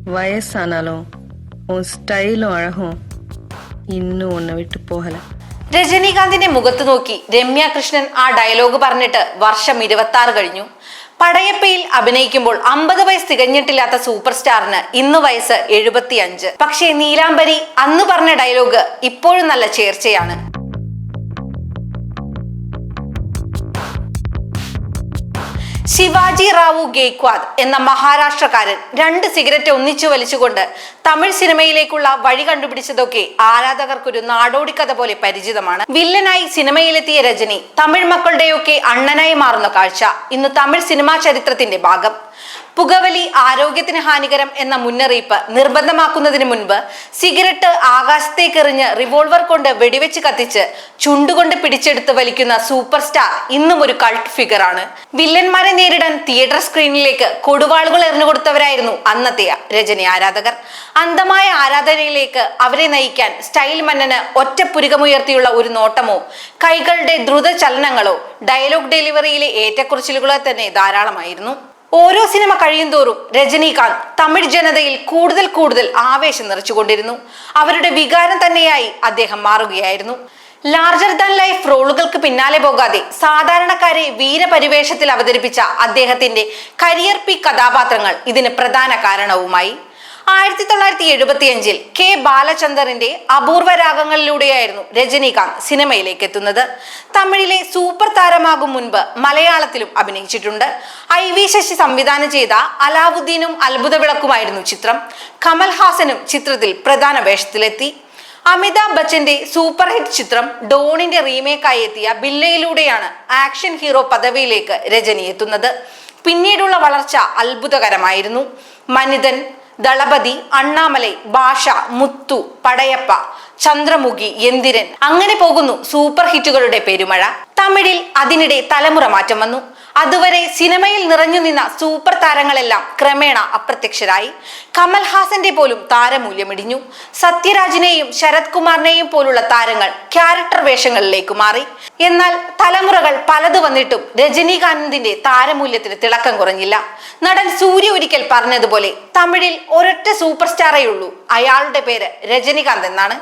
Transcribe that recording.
வயசானாலும் உன் ஸ்டைலும் அழகும் இன்னும் உன்னை விட்டு போகல രജനീകാന്തിന്റെ മുഖത്ത് നോക്കി രമ്യ കൃഷ്ണൻ ആ ഡയലോഗ് പറഞ്ഞിട്ട് വർഷം ഇരുപത്തി ആറ് കഴിഞ്ഞു പടയപ്പയിൽ അഭിനയിക്കുമ്പോൾ അമ്പത് വയസ്സ് തികഞ്ഞിട്ടില്ലാത്ത സൂപ്പർ സ്റ്റാറിന് ഇന്ന് വയസ്സ് എഴുപത്തി അഞ്ച് പക്ഷേ നീലാംബരി അന്ന് പറഞ്ഞ ഡയലോഗ് ഇപ്പോഴും നല്ല ചേർച്ചയാണ് ശിവാജി റാവു ഗേക്വാദ് എന്ന മഹാരാഷ്ട്രക്കാരൻ രണ്ട് സിഗരറ്റ് ഒന്നിച്ചു വലിച്ചുകൊണ്ട് തമിഴ് സിനിമയിലേക്കുള്ള വഴി കണ്ടുപിടിച്ചതൊക്കെ ആരാധകർക്കൊരു നാടോടി കഥ പോലെ പരിചിതമാണ്. വില്ലനായി സിനിമയിലെത്തിയ രജനി തമിഴ് മക്കളുടെയൊക്കെ അണ്ണനായി മാറുന്ന കാഴ്ച ഇന്ന് തമിഴ് സിനിമാ ചരിത്രത്തിന്റെ ഭാഗം. പുകവലി ആരോഗ്യത്തിന് ഹാനികരം എന്ന മുന്നറിയിപ്പ് നിർബന്ധമാക്കുന്നതിന് മുൻപ് സിഗരറ്റ് ആകാശത്തേക്ക് എറിഞ്ഞ് റിവോൾവർ കൊണ്ട് വെടിവെച്ച് കത്തിച്ച് ചുണ്ടുകൊണ്ട് പിടിച്ചെടുത്ത് വലിക്കുന്ന സൂപ്പർ സ്റ്റാർ ഇന്നും ഒരു കൾട്ട് ഫിഗറാണ് വില്ലന്മാരെ നേരിടാൻ തിയേറ്റർ സ്ക്രീനിലേക്ക് കൊടുവാളുകൾ എറിഞ്ഞുകൊടുത്തവരായിരുന്നു അന്നത്തെ രജനി ആരാധകർ. അന്ധമായ ആരാധനയിലേക്ക് അവരെ നയിക്കാൻ സ്റ്റൈൽ മന്നന് ഒറ്റ പുരുകമുയർത്തിയുള്ള ഒരു നോട്ടമോ കൈകളുടെ ദ്രുത ചലനങ്ങളോ ഡയലോഗ് ഡെലിവറിയിലെ ഏറ്റക്കുറച്ചിലുകളോ തന്നെ ധാരാളമായിരുന്നു. ഓരോ സിനിമ കഴിയുന്തോറും രജനീകാന്ത് തമിഴ് ജനതയിൽ കൂടുതൽ കൂടുതൽ ആവേശം നിറച്ചുകൊണ്ടിരുന്നു. അവരുടെ വികാരം തന്നെയായി അദ്ദേഹം മാറുകയായിരുന്നു. ലാർജർ ദാൻ ലൈഫ് റോളുകൾക്ക് പിന്നാലെ പോകാതെ സാധാരണക്കാരെ വീരപരിവേഷത്തിൽ അവതരിപ്പിച്ച അദ്ദേഹത്തിന്റെ കരിയർ പി കഥാപാത്രങ്ങൾ ഇതിന് പ്രധാന കാരണവുമായി. ആയിരത്തി തൊള്ളായിരത്തി എഴുപത്തി അഞ്ചിൽ കെ ബാലചന്ദറിന്റെ അപൂർവ രാഗങ്ങളിലൂടെയായിരുന്നു രജനീകാന്ത് സിനിമയിലേക്ക് എത്തുന്നത്. തമിഴിലെ സൂപ്പർ താരമാകും മുൻപ് മലയാളത്തിലും അഭിനയിച്ചിട്ടുണ്ട്. ഐ വി ശശി സംവിധാനം ചെയ്ത അലാവുദ്ദീനും അത്ഭുത വിളക്കുമായിരുന്നു ചിത്രം. കമൽഹാസനും ചിത്രത്തിൽ പ്രധാന വേഷത്തിലെത്തി. അമിതാഭ് ബച്ചന്റെ സൂപ്പർ ഹിറ്റ് ചിത്രം ഡോണിന്റെ റീമേക്കായി എത്തിയ ബില്ലയിലൂടെയാണ് ആക്ഷൻ ഹീറോ പദവിയിലേക്ക് രജനി എത്തുന്നത്. പിന്നീടുള്ള വളർച്ച അത്ഭുതകരമായിരുന്നു. മനിതൻ ദളപതി അണ്ണാമലൈ ഭാഷ മുത്തു പടയപ്പ ചന്ദ്രമുഖി എന്തിരൻ. അങ്ങനെ പോകുന്നു സൂപ്പർ ഹിറ്റുകളുടെ പെരുമഴ. തമിഴിൽ അതിനിടെ തലമുറ മാറ്റം വന്നു. അതുവരെ സിനിമയിൽ നിറഞ്ഞു നിന്ന സൂപ്പർ താരങ്ങളെല്ലാം ക്രമേണ അപ്രത്യക്ഷരായി. കമൽഹാസന്റെ പോലും താരമൂല്യമിടിഞ്ഞു. സത്യരാജിനെയും ശരത് കുമാറിനെയും പോലുള്ള താരങ്ങൾ ക്യാരക്ടർ വേഷങ്ങളിലേക്ക് മാറി. എന്നാൽ തലമുറകൾ പലത് വന്നിട്ടും രജനീകാന്തിന്റെ താരമൂല്യത്തിന് തിളക്കം കുറഞ്ഞില്ല. നടൻ സൂര്യ ഒരിക്കൽ പറഞ്ഞതുപോലെ തമിഴിൽ ഒരൊറ്റ സൂപ്പർ സ്റ്റാറേ ഉള്ളൂ. അയാളുടെ പേര് രജനീകാന്ത് എന്നാണ്.